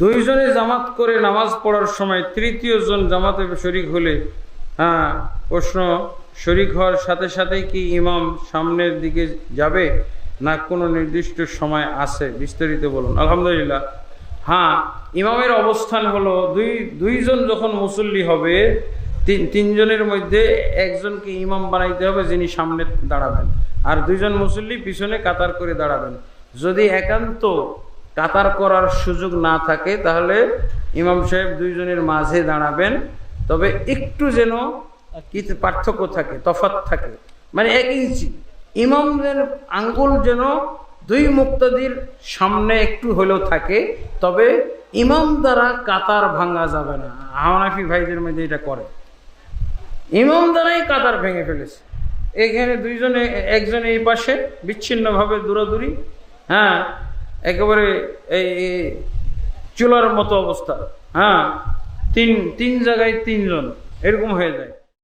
দুইজনে জামাত করে নামাজ পড়ার সময় তৃতীয় জন জামাতে শরিক হলে হ্যাঁ প্রশ্ন, শরিক হওয়ার সাথে সাথেই কি ইমাম সামনের দিকে যাবে না কোনো নির্দিষ্ট সময় আছে? বিস্তারিত বলুন। আলহামদুলিল্লাহ। হ্যাঁ ইমামের অবস্থান হলো, দুই, দুইজন যখন মুসল্লি হবে, তিন, তিনজনের মধ্যে একজনকে ইমাম বানাইতে হবে যিনি সামনে দাঁড়াবেন, আর দুইজন মুসল্লি পিছনে কাতার করে দাঁড়াবেন। যদি একান্ত কাতার করার সুযোগ না থাকে, তাহলে ইমাম সাহেব দুইজনের মাঝে দাঁড়াবেন। তবে একটু যেন পার্থক্য থাকে তফাত থাকে। মানে এক ইঞ্চি। ইমামদের আঙ্গুল যেন দুই মুক্তাদির সামনে একটু হলেও থাকে, তবে ইমাম দ্বারা কাতার ভাঙা যাবে না। হাওনাফি ভাইদের মধ্যে এটা করে। ইমাম দ্বারাই কাতার ভেঙে ফেলেছে। এখানে দুইজনে, একজন এই পাশে, বিচ্ছিন্নভাবে দূরাদূরি। হ্যাঁ একেবারে এই চুলার মতো অবস্থা। হ্যাঁ তিন তিন জায়গায় তিনজন। এরকম হয়ে যায়।